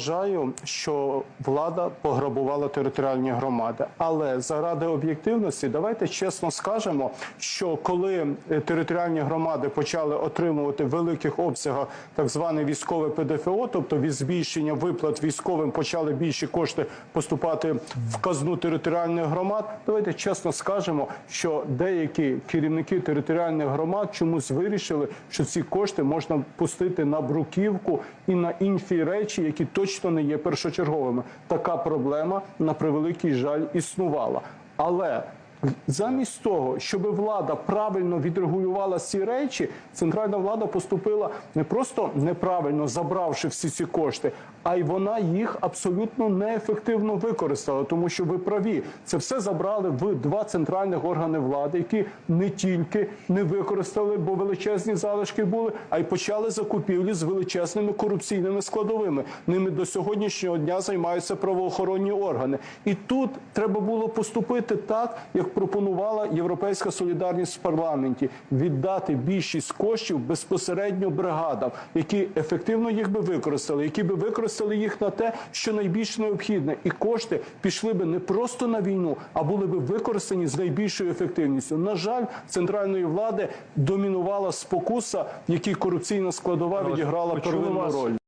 Вважаю, що влада пограбувала територіальні громади, але заради об'єктивності давайте чесно скажемо, що коли е, територіальні громади почали отримувати великих обсягах так зване військове ПДФО, тобто від збільшення виплат військовим почали більші кошти поступати в казну територіальних громад. Давайте чесно скажемо, що деякі керівники територіальних громад чомусь вирішили, що ці кошти можна пустити на бруківку і на інші речі, які точно не є першочерговими. Така проблема на превеликий жаль існувала. Але замість того, щоб влада правильно відрегулювала ці речі, центральна влада поступила не просто неправильно забравши всі ці кошти, а й вона їх абсолютно неефективно використала, тому що ви праві, це все забрали в два центральних органи влади, які не тільки не використали, бо величезні залишки були, а й почали закупівлі з величезними корупційними складовими. Ними до сьогоднішнього дня займаються правоохоронні органи. І тут треба було поступити так, як пропонувала Європейська солідарність в парламенті, віддати більшість коштів безпосередньо бригадам, які ефективно їх би використали, які би використали їх на те, що найбільш необхідне, і кошти пішли би не просто на війну, а були би використані з найбільшою ефективністю. На жаль, центральної влади домінувала спокуса, в якій корупційна складова відіграла первинну роль.